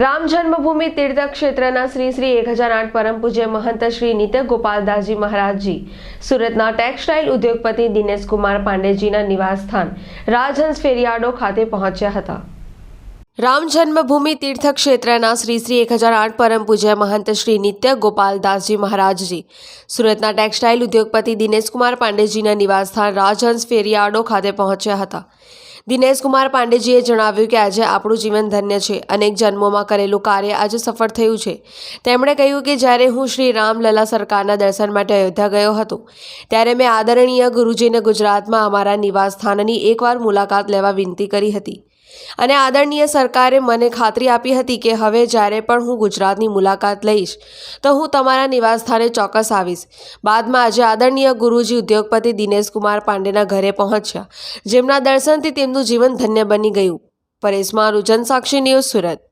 રામ જન્મભૂમિ તીર્થ ક્ષેત્રના શ્રી શ્રી એક હજાર આઠ પરમ પૂજ્ય મહંત શ્રી નિત્ય ગોપાલદાસજી મહારાજજી, સુરતના ટેક્સટાઇલ ઉદ્યોગપતિ દિનેશ કુમાર પાંડેજીના નિવાસસ્થાન રાજહંસ ફેરિયાડો ખાતે પહોંચ્યા હતા. રામ જન્મભૂમિ તીર્થ ક્ષેત્રના શ્રી શ્રી એક હજાર આઠ પરમ પૂજ્ય મહંત શ્રી નિત્ય ગોપાલદાસજી મહારાજજી, સુરતના ટેક્સટાઇલ ઉદ્યોગપતિ દિનેશકુમાર પાંડેજીના નિવાસસ્થાન રાજહંસ ફેરિયાડો ખાતે પહોંચ્યા હતા. દિનેશકુમાર પાંડેજીએ જણાવ્યું કે આજે આપણું જીવન ધન્ય છે. અનેક જન્મોમાં કરેલું કાર્ય આજે સફળ થયું છે. તેમણે કહ્યું કે જ્યારે હું શ્રી રામલલા સરકારના દર્શન માટે અયોધ્યા ગયો હતો, ત્યારે મેં આદરણીય ગુરુજીને ગુજરાતમાં અમારા નિવાસસ્થાનની એકવાર મુલાકાત લેવા વિનંતી કરી હતી. અને આદરણીય સરકારે મને ખાતરી આપી હતી કે હવે જ્યારે પણ હું ગુજરાતની મુલાકાત લઈશ, તો હું તમારા નિવાસસ્થાને ચોક્કસ આવીશ. બાદમાં આજે આદરણીય ગુરુજી ઉદ્યોગપતિ દિનેશ કુમાર પાંડેના ઘરે પહોંચ્યા, જેમના દર્શનથી તેમનું જીવન ધન્ય બની ગયું. પરેશ મારું જનસાક્ષી ન્યૂઝ સુરત.